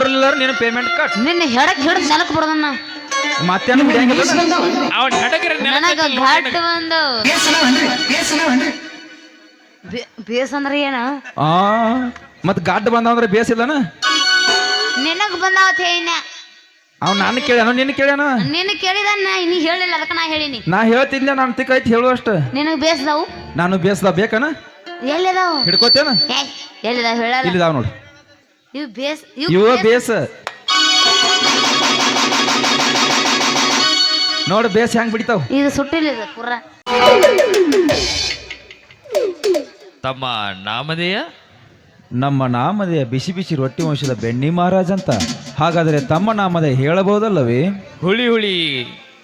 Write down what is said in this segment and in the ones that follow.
ಕುಂಡ್ರಲಿಲ್ಲ ನೀನು payment cut ನಿನ್ನ ಹೆಡಕ್ ಹಿಡಿದ್ ನೆಲಕ್ ಬಿಡದನ್ನ ಮತ್ತೆ ಬಿಡಂಗಿಲ್ಲ ಅವನ್ ಹಡಗ್ರೆ ನನಗ ಘಾಟ್ ಒಂದು ಬೇ- ಬೇಸ್ ಅಂದ್ರ ಏನ? ಆ ಮತ್ ಗಾಡ್ ಬಂದಂದ್ರೆ ಬೇಸಿಲ್ಲನ ನಿನಗ್ ಬಂದಾವತ್ ಹೇಳಿನ ಅವ್ ನಾನು ಕೇಳ್ಯಾನ ನಿನ್ನ ಕೇಳ್ಯಾನ? ನಿನ್ನ ಕೇಳಿದ ನೀ ಹೇಳಿಲ್ಲ ಅದಕ್ಕೆ ನಾ ಹೇಳಿನಿ. ನಾ ಹೇಳ್ತಿದ್ದೆ ನಾನು ತಿಕ್ಕ ಐತಿ ಹೇಳುವಷ್ಟು ನಿನಗ್ ಬೇಸ್ದಾವು? ನಾನು ಬೇಸ್ದ ಬೇಕನ? ಎಲ್ಲಿದಾವು? ಹಿಡ್ಕೋತೇನ? ಎಲ್ಲಿದಾವ ಹೇಳಲ್ಲ. ಇಲ್ಲಿದಾವ್ ನೋಡು. ಇವ್ ಬೇಸ್ ಇವ ಬೇಸ. ನೋಡು ಬೇಸ್ ಹೆಂಗ್ ಬಿಡ್ತಾವ? ಇದು ಸುಟ್ಟಿಲ್ಲ ಇದು ಪುರ. ತಮ್ಮ ನಾಮಧೇಯ? ನಮ್ಮ ನಾಮದೇಯ ಬಿಸಿ ಬಿಸಿ ರೊಟ್ಟಿ ವಂಶದ ಬೆಣ್ಣಿ ಮಹಾರಾಜ್ ಅಂತ. ಹಾಗಾದ್ರೆ ತಮ್ಮ ನಾಮದೆ ಹೇಳಬಹುದಲ್ಲವೇ? ಹುಳಿ ಹುಳಿ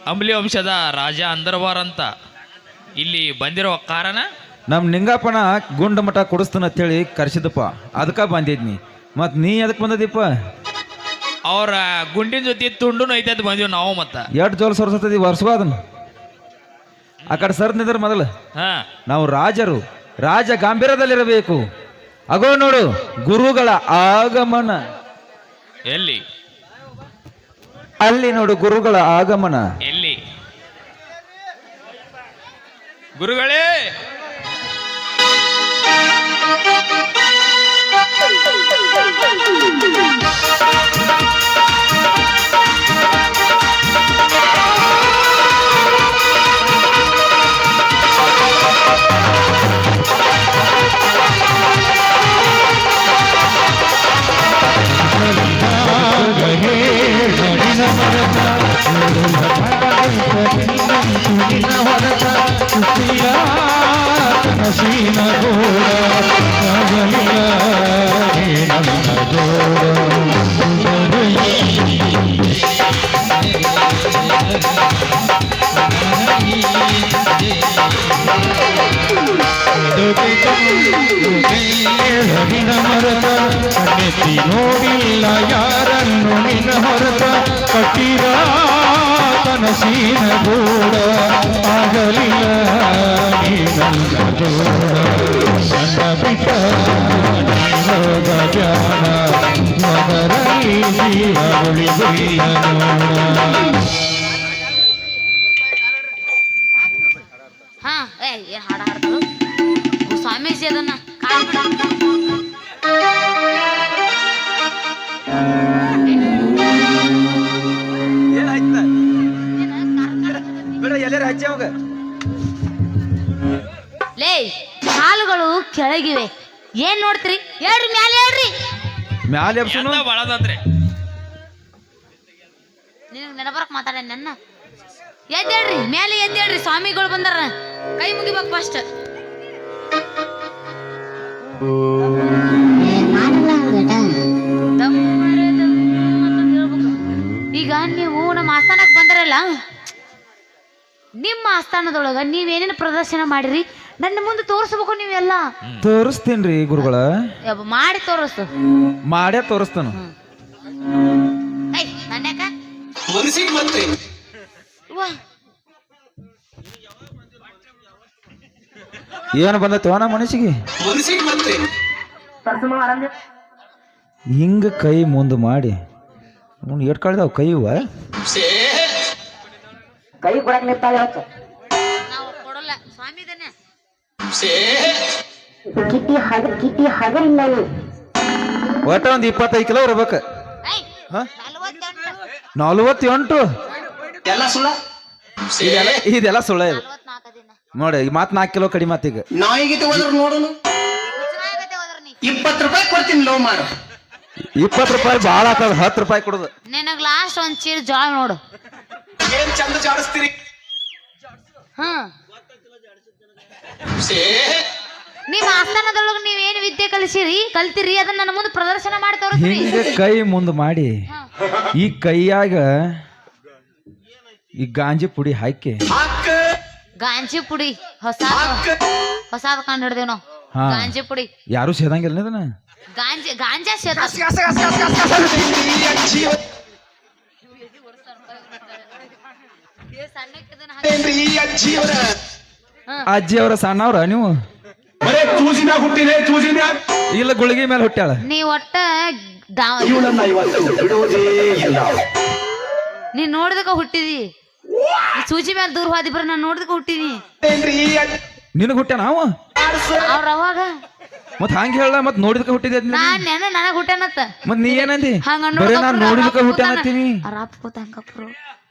ಅಂಬ್ಲಿ ವಂಶದ ರಾಜ ಅಂದರ್ವಾರ್ ಅಂತ. ಇಲ್ಲಿ ಬಂದಿರೋ ಕಾರಣ? ನಮ್ಮ ನಿಂಗಪ್ಪನ ಗುಂಡ ಮಠ ಕೊಡಿಸ್ತಾನ ಅಂತೇಳಿ ಕರ್ಸಿದಪ್ಪ ಅದಕ್ಕ ಬಂದಿದ್ನಿ. ಮತ್ ನೀ ಎದಕ್ ಬಂದದಿಪ್ಪ? ಅವ್ರ ಗುಂಡಿನ ಜೊತೆ ತುಂಡು ಐತೆ ಅಂತ ಬಂದೀವಿ ನಾವು ಮತ್ತ. ಎಷ್ಟು ಜೋಲ್ ಸರ್ಸತ್ತದಿ ವರ್ಷವ ಅದನ್ನ? ಆ ಕಡೆ ಸರ್ ನಿಂದ್ರ ಮೊದಲು. ಹಾ. ನಾವು ರಾಜರು ರಾಜ ಗಾಂಭೀರ್ಯದಲ್ಲಿರಬೇಕು. ಅಗೋ ನೋಡು ಗುರುಗಳ ಆಗಮನ. ಎಲ್ಲಿ? ಅಲ್ಲಿ ನೋಡು ಗುರುಗಳ ಆಗಮನ. ಎಲ್ಲಿ? ಗುರುಗಳೇ! ಆಗಲಿಲ್ಲ ನೀ ನನ್ನ ಜೋಡ ಕೆಳಗಿವೆ ಏನ್ ನೋಡ್ತೀರಿ? ಹೇಳ್ರಿ ಮ್ಯಾಲೆ ಹೇಳ್ರಿ. ಮ್ಯಾಲೆ ಎಬ್ಸುನು ಮಾತಾಡ ನನ್ನ ನಿನಗೆ ಹೇಳ್ರಿ ಮಾತಾಡ ನನ್ನ. ಎದ್ದೇಳ್ರಿ ಮೇಲೆ ಎದ್ದೇಳ್ರಿ ಸ್ವಾಮಿಗಳು ಬಂದಾರ. ಕೈ ಮುಗಿಬೇಕು ಫಸ್ಟ್ ಈಗ ನೀವು ನಮ್ಮ ಆಸ್ಥಾನಕ್ ಬಂದರಲ್ಲ? ನಿಮ್ಮ ಆಸ್ಥಾನದೊಳಗ ನೀವೇನೇನು ಪ್ರದರ್ಶನ ಮಾಡಿರಿ? ನನ್ನ ಮುಂದೆ ತೋರಿಸ್ಬೇಕು ನೀವೆಲ್ಲ. ತೋರಿಸ್ತೀನ್ರಿ ಗುರುಗಳ. ಯಬ್ಬ, ಮಾಡಿ ತೋರಿಸು. ಮಾಡೇ ತೋರಿಸ್ತಾನ. ನನ್ಯಾಕ ಏನು ಬಂದೈತಿ ಅವನ ಮನಸ್ಸಿಗೆ? ಹಿಂಗ ಕೈ ಮುಂದೆ ಮಾಡಿ. ಅವ್ನು ಏಟ್ ಕಳ್ದಾವ್ ಕೈ ಇವ ನಾವು ಕೊಡಲ್ಲ ಇಲ್ಲ ಒಟ್ಟ ಒಂದ್ ಇಪ್ಪತ್ತೈದು ಕಿಲೋ ಇರ್ಬೇಕು? ನಲ್ವತ್ತೆಂಟು. ನಲ್ವತ್ತೆಂಟು? ಇದೆಲ್ಲ ಇದೆಲ್ಲ ಸುಳ್ಳ ಇದು ನೋಡಿ ಈ ಮಾತ್ ನಾಲ್ಕು ಕಿಲೋ ಕಡಿಮೆ ಆತ್ ಈಗ ನಾಯಿಗಿತ ಹೋದ್ರ ನೋಡೋನು ಇಪ್ಪತ್ತು ರೂಪಾಯಿ ಕೊಡ್ತೀನಿ ಲೋ ಮಾಡು. ಇಪ್ಪತ್ತು ರೂಪಾಯಿ ಭಾಳ ಆಗ್ತದ ಹತ್ತು ರೂಪಾಯಿ ಕೊಡುದು. ನಿನಗ್ ಲಾಸ್ಟ್ ಒಂದ್ ಚೀರ್ ಜೋಳ ನೋಡು. ಏನ್ ಚಂದ ಜಾಡಿಸ್ತೀರಿ ಹಾ ನಿಮ್ಮ ಆಸ್ಥಾನದೊಳಗ ನೀವೇನ್ ವಿದ್ಯೆ ಕಲಿಸಿರಿ ಕಲ್ತಿರಿ ಅದನ್ನ ನನ್ನ ಮುಂದೆ ಪ್ರದರ್ಶನ ಮಾಡಿ ತೋರಿಸ್ರಿ ಹಿಂಗ ಕೈ ಮುಂದೆ ಮಾಡಿ ಈ ಕೈಯಾಗ ಈ ಗಾಂಜಿ ಪುಡಿ ಹಾಕಿ ಗಾಂಜಿ ಪುಡಿ ಹೊಸ ಹೊಸ ಕಂಡು ಹಿಡ್ದೇವ್ ನಾವು ಹಾ. ಗಾಂಜಿ ಪುಡಿ ಯಾರು ಸೇದಂಗಿಲ್ಲ ಅದನ್ನ ಗಾಂಜಿ ಗಾಂಜಾ ಸೇತ ಏನ್ರಿ ಈ ಅಜ್ಜಿ ಅವರ ಅಜ್ಜಿ ಅವರ ಸಣ್ಣವ್ರ ನೀವು? ಬರೇ ಹುಟ್ಟಿದೆ ಇಲ್ಲ ಗುಳಿಗೆ ಮೇಲೆ ಹುಟ್ಟ್ಯಾಳ. ನೀ ಒಟ್ಟ ನೀ ಇವಳನ್ನ ಇವತ್ತು ಬಿಡುವುದೇ ಇಲ್ಲ. ನೀನ್ ನೋಡಿದಕ ಹುಟ್ಟಿದಿ. ಸೂಜಿ ಮೇಲೆ ದೂರ ಹೋದಿಬ್ರ ನಾನು ನೋಡ್ದಕ ಹುಟ್ಟಿನಿ. ಏನ್ರಿ ಈ ಅಜ್ಜಿ ನಿನಗೆ ಹುಟ್ಟ ನಾವು ಅವ್ರ ಅವಾಗ? ಮತ್ ಹಂಗ ಹೇಳ ಮತ್ ನೋಡಿದಕ್ಕೆ ಹುಟ್ಟಿದೆ ಅದ್ನ. ನಾನ್? ನೆನ ನನಗ್ ಹುಟ್ಟೆನತ್ತ ಮತ್ ನೀ ಏನಂದಿ? ಹಂಗ ಬರೇ ನಾನ್ ನೋಡಿದಕ್ಕೆ ಹುಟ್ಟ ಅನ್ನತ್ತೀನಿ ಅರಾಪ್ ಕೂತ ಹಂಗಪ್ರು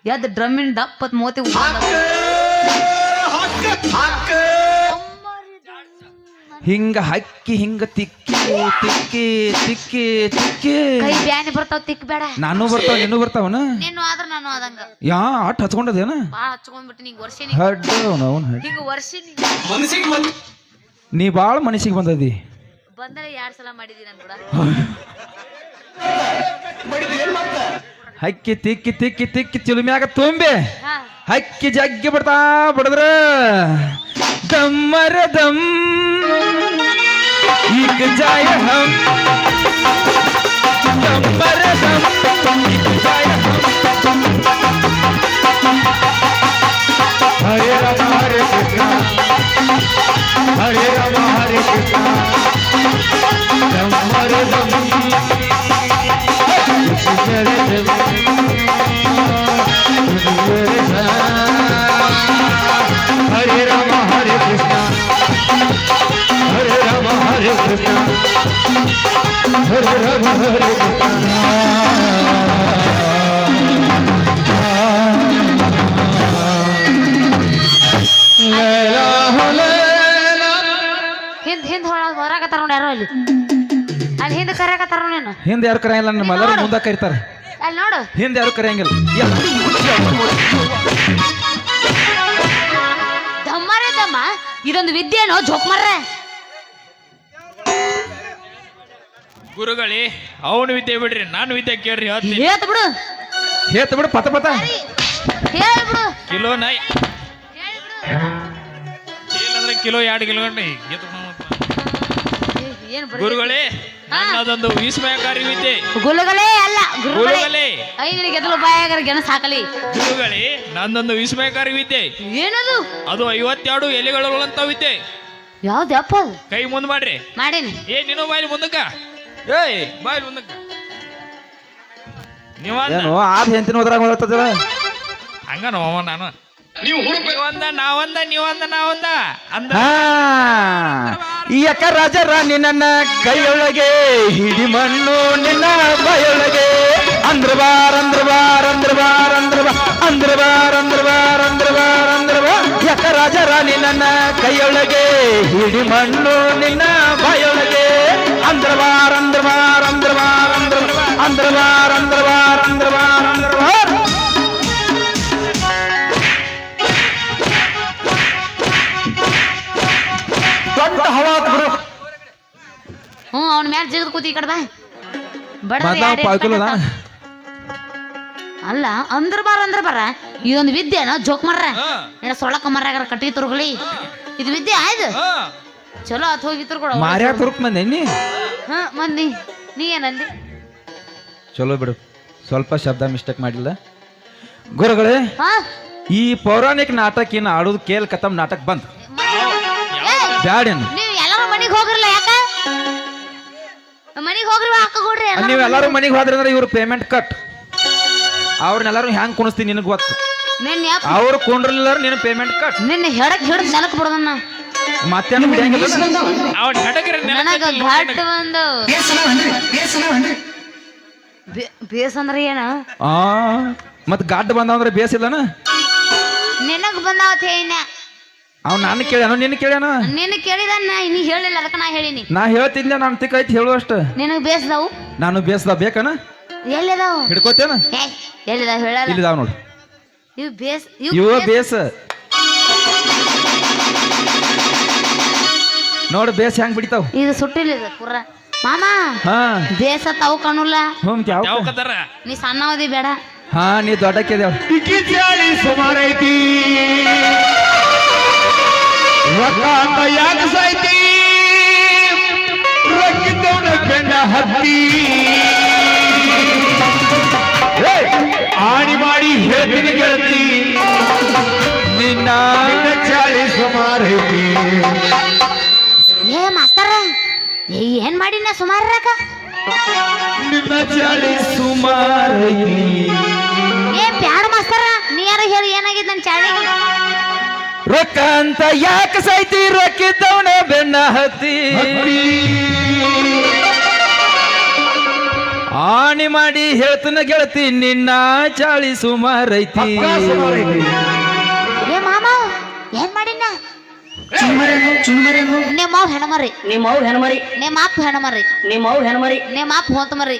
ಎದ್ ಡ್ರಮ್ಮಿನ ದಪ್ಪತ್ ಮೋತಿ ಹಿಂಗ ಹಕ್ಕಿ ಹಿಂಗ ತಿಕ್ಕಿ ತಿಕ್ಕಿ ತಿಕ್ಕಿ ತಿಕ್ಕಿ. ಕೈ ಬ್ಯಾನಿ ಬರ್ತಾವ ತಿಕ್ ಬೇಡ ನಾನು ಬರ್ತಾವ ನೀನು ಬರ್ತಾವನ? ನೀನು ಆದ್ರ ನಾನು ಆದಂಗ. ಯಾ ಅಟ್ ಹಚ್ಕೊಂಡದೇನ ಬಾಳ ಹಚ್ಕೊಂಡ್ಬಿಟ್ಟು ನಿಂಗ್ ವರ್ಷಿನಿ ಹಡ್ ಅವ್ನ್ ಹಡ್. ಹಿಂಗ ಬಂದ ನೀ ಬಾಳ ಮನಸ್ಸಿಗೆ ಬಂದದಿ. ಬಂದರೆ ಎರಡ್ ಸಲ ಮಾಡಿದಿ ನನ್ ಕೂಡ. ಹಕ್ಕಿ ತಿಕ್ಕಿ ತಿಕ್ಕಿ ತಿಕ್ಕಿ ಚಿಲುಮ್ಯಾಗ ತುಂಬೆ ಹಾ. ಹಕ್ಕಿ ಜಗ್ಗಿ ಬಿಡ್ತಾ ಬಿಡದ್ರ. ದಮ್ಮರ ದಮ್. ಈಗ ಜಾಯ ಹಮ್. ಹಿಂದ್ ಹಿಂದ್ ಹೊಳ ಹೊರಾಕತ್ತಾರ ನೋಡಿ ಯಾರೋ ಅಲ್ಲಿ. ಅಲ್ಲಿ ಹಿಂದ್ ಕರ್ಯಾಕತ್ತಾರ ನೋಡಿ ಹಿಂದೆ ಯಾರು ಕರೆಯಲ್ಲ ನಮ್ಮ ಎಲ್ಲರೂ ಮುಂದೆ ಕರೀತಾರೆ ಅಲ್ಲಿ ನೋಡು. ಹಿಂದೆ ಯಾರು ಕರೆಯಂಗಿಲ್ಲ. ದಮ್ಮರೇ ದಮ್ಮ ಇದೊಂದು ವಿದ್ಯೆನೋ ಜೋಕ್ ಮರ್ರೆ ಗುರುಗಳೇ ಅವನು ವಿದ್ಯೆ ಬಿಡ್ರಿ ನಾನು ವಿದ್ಯೆ ಕೇಳ್ರಿ ಹೇಳ್ತೀನಿ. ಹೇಳ್ತ ಬಿಡು. ಹೇತ್ ಬಿಡು ಪತ ಪತ ಹೇಳ್ ಬಿಡು. ಕಿಲೋ ನಾಯಿ. ಬಿಡು. ಇಲ್ಲಂದ್ರೆ ಕಿಲೋ ಎರಡು ಕಿಲೋ ಗಂಟೆ. ಏನ್ ಬರೀ ಗುರುಗಳೇ ನನ್ನದೊಂದು ವಿಸ್ಮಯಕಾರಿ ವಿದ್ಯೆ. ಗುಲುಗಳೇ ಅಲ್ಲ ಗುರುಗಳೇ. ಗುರುಗಳೇ. ಎದಲು ಬಾಯಾಗರ ಗೆಣಸ್ ಹಾಕಲಿ ಗುರುಗಳೇ ನನ್ನದೊಂದು ವಿಸ್ಮಯಕಾರಿ ವಿದ್ಯೆ. ಏನದು? ಅದು ಐವತ್ತೆರಡು ಎಲೆಗಳು ವಿದ್ಯೆ. ಯಾವ್ದು ಅಪ್ಪ ಕೈ ಮುಂದ್ ಮಾಡ್ರಿ. ಮಾಡಿನಿ. ಏ ನಿನ್ನ ಬಾಯಿ ಮುಂದಕ್ಕ. ಏಯ್ ನಿನ್ನ ಮುಂದಕ್ಕ. ನೀವ ಏನು ಆದ್ ಹೆಂತಿನ ಹೋದ್ರಾಗ ಹೋಗ್ತದಲ್ಲ ಹಂಗ ನೋವ ನಾನು. ನೀವು ಹುಡುಕ ನೀವಂದ ನಾವಂದ ನೀವಂದ ಅಂದ ಈ ಅಕ್ಕ ರಾಜ ರಾಣಿ ನನ್ನ ಕೈಯೊಳಗೆ ಹಿಡಿ ಮಣ್ಣು ನಿನ್ನ ಬಯೊಳಗೆ. ಅಂದ್ರ ಬಾರ್ ಅಂದ್ರ ಬಾರ್ ಅಂದ್ರ ಬಾರ್ ಅಂದ್ರ ಬಾ ಅಂದ್ರ ಬಾರ್ ಅಂದ್ರ ಬಾರ್ ಅಂದ್ರ ಬಾರ್ ಅಂದ್ರ ಬಾ ಯಕ್ಕ ರಾಜ ರಾಣಿ ನನ್ನ ಕೈಯೊಳಗೆ ಹಿಡಿ ಮಣ್ಣು ನಿನ್ನ ಬಯೊಳಗೆ ಕೂತಿ ಈ ಕಡೆ ಬಾ. ಬಡವ್ರ್ ಅಲ್ಲ ಅಂದ್ರ ಬಾರ ಅಂದ್ರ ಬಾರ. ಇದೊಂದು ವಿದ್ಯೆನ ಜೋಕ್ ಮರ್ರ ಹಾ. ಏನ ಸೊಳಕ ಮರ ಕಟ್ಟಿ ತುರುಗಲಿ? ಇದು ವಿದ್ಯೆ ಆಯ್ತು ಹಾ. ಚಲೋ ಆತ್ ಹೋಗಿ ತುರ್ಕೊಡ. ಮಾರ್ಯಾ ತುರುಕ್ ಮಂದಿ ನೀ ಹಾ ಮಂದಿ. ನೀ ಏನಂದಿ ಚಲೋ ಬಿಡು. ಸ್ವಲ್ಪ ಶಬ್ದ ಮಿಸ್ಟೇಕ್ ಮಾಡಿಲ್ಲ ಗುರುಗಳೇ ಹಾ. ಈ ಪೌರಾಣಿಕ ನಾಟಕ ಏನು ಆಡೋದು ಕೇಲ್ ಕತಮ್ ನಾಟಕ ಬಂದ್ ಬ್ಯಾಡೇನು? ನೀವ್ ಎಲ್ಲಾರು ಮನಿಗ್ ಹೋಗ್ರಲ್ಲ ಮನಿಗ್ ಹೋಗ್ರಿ ಹಾಕೋಡ್ರಿ ಕೊಡ್ರಿ ನೀವು ಎಲ್ಲರೂ ಮನೆಗೆ ಹೋದ್ರಿ ಅಂದ್ರೆ ಇವ್ರ ಪೇಮೆಂಟ್ ಕಟ್ ಅವ್ರನ್ನೆಲ್ಲರೂ ಹ್ಯಾಂಗ್ ಕುಣಿಸ್ತೀನಿ ನಿನಗೆ ಗೊತ್ತು? ನಿನ್ನ ಯಾಕ ಅವ್ರು ಕುಂಡ್ರಲಿಲ್ಲ ನಿನ್ನ ಪೇಮೆಂಟ್ ಕಟ್ ನಿನ್ನ ಹೆಡಕ್ ಹಿಡಿದು ನೆಲಕ್ ಬಿಡೋದನ್ನ. ಮತ್ತೇನು ಬಿಡಂಗಿಲ್ಲ. ಅವ್ನ್ ಹಡಗ್ರ ನನಗ ಘಾಟ್ ಒಂದು ಬೇ- ಬೇಸ್ ಅಂದ್ರೆ ಏನ? ಆ ಮತ್ ಗಾಡ್ ಬೇಸ್ ಬೇಸಿಲ್ಲನ ನಿನಗ್ ಬಂದಾವತ್ ಹೇಳಿನ ಅವ್ ನಾನು ಕೇಳ್ಯಾನ ನಿನ್ನ ಕೇಳ್ಯಾನ? ನಿನ್ನ ಕೇಳಿದ ನಾ ನೀ ಹೇಳಿಲ್ಲ ಅದಕ್ಕೆ ನಾ ಹೇಳಿನಿ. ನಾ ಹೇಳ್ತಿದ್ದೆ ನಾನು ತಿಕ್ಕ ಐತಿ ಹೇಳುವಷ್ಟು ನಿನಗ್ ಬೇಸ್ದಾವು? ನಾನು ಬೇಸ್ದ ಬೇಕನ? ಎಲ್ಲಿದಾವು? ಹಿಡ್ಕೋತೇನ? ಎಲ್ಲಿದಾವ ಹೇಳಲ್ಲ. ಇಲ್ಲಿದಾವ್ ನೋಡು. ಇವ್ ಬೇಸ್ ಇವ ಬೇಸ್ ನೋಡು ಬೇಸ್ ಹೆಂಗ್ ಬಿಡ್ತಾವ್? ಇದು ಸುಟ್ಟಿಲ್ಲ ಇದು ಮಾಮಾ ಮಾಮ ಹಾ. ಬೇಸ ತಾವು ಕಾಣುಲ್ಲ. ನೀ ಸಣ್ಣ ಸಣ್ಣವದಿ ಬೇಡ. ಹಾ ನೀ ದೊಡ್ಡ ಇಕ್ಕಿ ಸುಮಾರು ಸುಮಾರೈತಿ. ರೊಕ್ಕ ಅಂತ ಯಾಕೆ ಸಾಯ್ತಿ ರೊಕ್ಕಿದ್ದವನ ಬೆಂಡ ಹತ್ತಿ. ಏ, ಆಣಿ ಮಾಡಿ ಹೇಳ್ತೀನಿ ಗೆಳತಿ. ನಿನ್ನ ಚಾಳಿ ಸುಮಾರೈತಿ ಏ ಮಾಸ್ತರ ಏನ್ ಮಾಡಿನ ಸುಮಾರು ರಕ ನಿನ್ನ ಚಾಳಿ ಸುಮಾರೈತಿ ಏ ಬ್ಯಾಡ ಮಾಸ್ತರ ನೀ ಯಾರ ಹೇಳಿ ಏನಾಗಿದೆ ನನ್ನ ಚಾಳಿಗೆ? ರೊಕ್ಕ ಅಂತ ಯಾಕೆ ಸೈತಿ ರೊಕ್ಕಿದ್ದವನ ಬೆನ್ನ ಹತ್ತಿ. ಆಣಿ ಮಾಡಿ ಹೇಳ್ತನ ಗೆಳತಿ ನಿನ್ನ ಚಾಳಿ ಸುಮಾರೈತಿ ಏ ಮಾಮ ಏನ್ ಮಾಡಿನ? ನಿಮ್ಮ ಅವ್ ಹೆಣಮರಿ. ನಿಮ್ಮ ಅವ್ ಹೆಣ್ಮರಿ. ನಿಮ್ಮ ಅಪ್ಪ ಹೆಣಮರಿ. ನಿಮ್ಮ ಅವ್ ಹೆಣ್ಮರಿ. ನಿಮ್ಮ ಅಪ್ಪ ಹೋತ ಮರಿ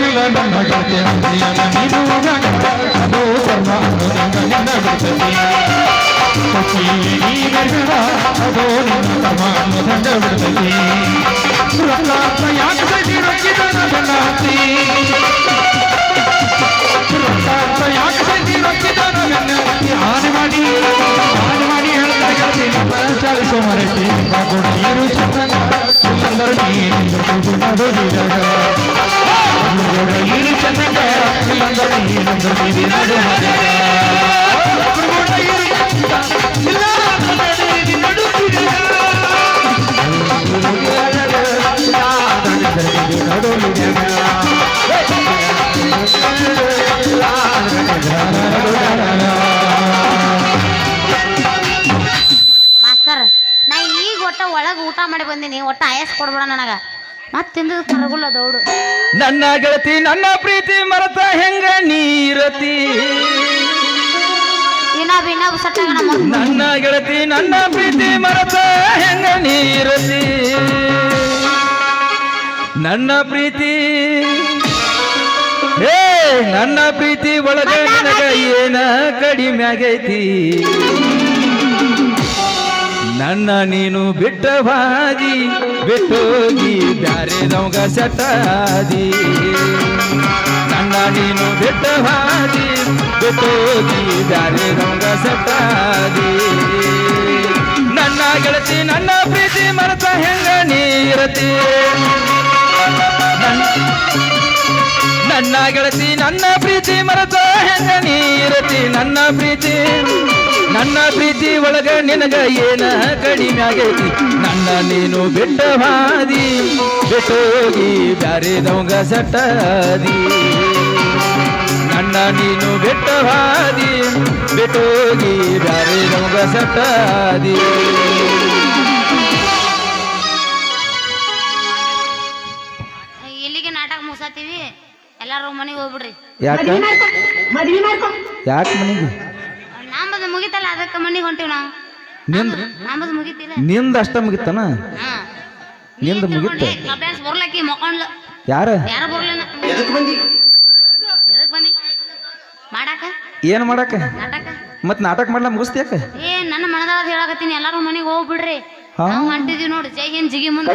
ಬಿಟ್ಟು ಸುಮ್ಮದಿಲ್ಲ ನನ್ನ ಗೆಳತಿ ಮಾಸ್ತರ್ ನಾ ಈಗ ಒಟ್ಟ ಒಳಗೆ ಊಟ ಮಾಡಿ ಬಂದೀನಿ ಒಟ್ಟ ಆಯಸ್ ಕೊಡ್ಬೇಡ ನನಗ. ಮತ್ತೆ ತಿಂದ ಕರಗುಲ್ಲ ದೌಡು. ನನ್ನ ಗೆಳತಿ ನನ್ನ ಪ್ರೀತಿ ಮರತ ಹೆಂಗ ನೀರತಿ? ನನ್ನ ಗೆಳತಿ ನನ್ನ ಪ್ರೀತಿ ಮರತ ಹೆಂಗ ನೀರತಿ? ನನ್ನ ಪ್ರೀತಿ ಏ ನನ್ನ ಪ್ರೀತಿ ಒಳಗ ನಿನಗ ಏನ ಕಡಿಮೆ ಆಗೈತಿ? ನನ್ನ ನೀನು ಬಿಟ್ಟ ಬಾದಿ ಬಿಟ್ಟೋಗಿ ಬ್ಯಾರೆ ನಮ್ಗ ಸೆಟ್ಟಾದಿ. ನನ್ನ ನೀನು ಬಿಟ್ಟ ಬಾದಿ ಬಿಟ್ಟೋಗಿ ಬ್ಯಾರೆ ನಮ್ಗ ಸೆಟ್ಟಾದಿ. ನನ್ನ ಗೆಳತಿ, ನನ್ನ ಪ್ರೀತಿ ಮರೆತ ಹೆಂಗ ನೀರತಿ? ನನ್ನ ಗೆಳತಿ, ನನ್ನ ಪ್ರೀತಿ ಮರೆತ ಹೆಂಗ ನೀರತಿ? ನನ್ನ ಪ್ರೀತಿ ನನ್ನ ಪ್ರೀತಿ ಒಳಗ ನಿನಗ ಏನ ಕಡಿಮೆ ಆಗೈತಿ? ನನ್ನ ನೀನು ಬಿಟ್ಟ ಹಾದಿ ಬಿಟ್ಟೋಗಿ ಬ್ಯಾರೆದವಂಗ ಸಟ್ಟಾದಿ ನನ್ನ ನೀನು ಬಿಟ್ಟ ಹಾದಿ ಬಿಟ್ಟೋಗಿ ಬ್ಯಾರೆದವಂಗ ಸಟ್ಟಾದಿ ಇಲ್ಲಿಗೆ ನಾಟಕ ಮುಗಿಸತ್ತೀವಿ ಎಲ್ಲಾರು ಮನೆಗೆ ಹೋಗ್ಬಿಡ್ರಿ. ಯಾಕೆ? ಯಾಕೆ ಮನೆಗೆ? ಅದಕ್ಕೆ ಮನೆಗೆ ಹೊಂಟಿವಿ ನಾವು. ನಿಂದ ನಮ್ಮದು ಮುಗಿತಿಲ್ಲ. ನಿಂದ ಅಷ್ಟ ಮುಗಿತನ? ಹಾ. ನಿಂದ ಮುಗಿತ? ಡ್ಯಾನ್ಸ್ ಬರ್ಲಕ್ಕಿ ಮಕ್ಕೊಂಡ್ಲ. ಯಾರ? ಯಾರು ಬರ್ಲನ ಎದಕ್ ಬಂದಿ? ಎದಕ್ ಬಂದಿ? ಮಾಡಾಕ? ಏನ್ ಮಾಡಕ? ನಾಟಕ? ಮತ್ ನಾಟಕ ಮಾಡ್ಲಾ ಮುಗಿಸ್ತೀಯಾಕ ಏ ನನ್ನ ಮನದಾಗ ಹೇಳಾಕತ್ತೀನಿ ಎಲ್ಲಾರು ಮನೆಗೆ ಹೋಗ್ಬಿಡ್ರಿ? ನಾವು ಹೊಂಟಿದೀವಿ ನೋಡಿ ಜೈ ಹಿಂದ್ ಜಿಗಿ ಮುಂದೆ.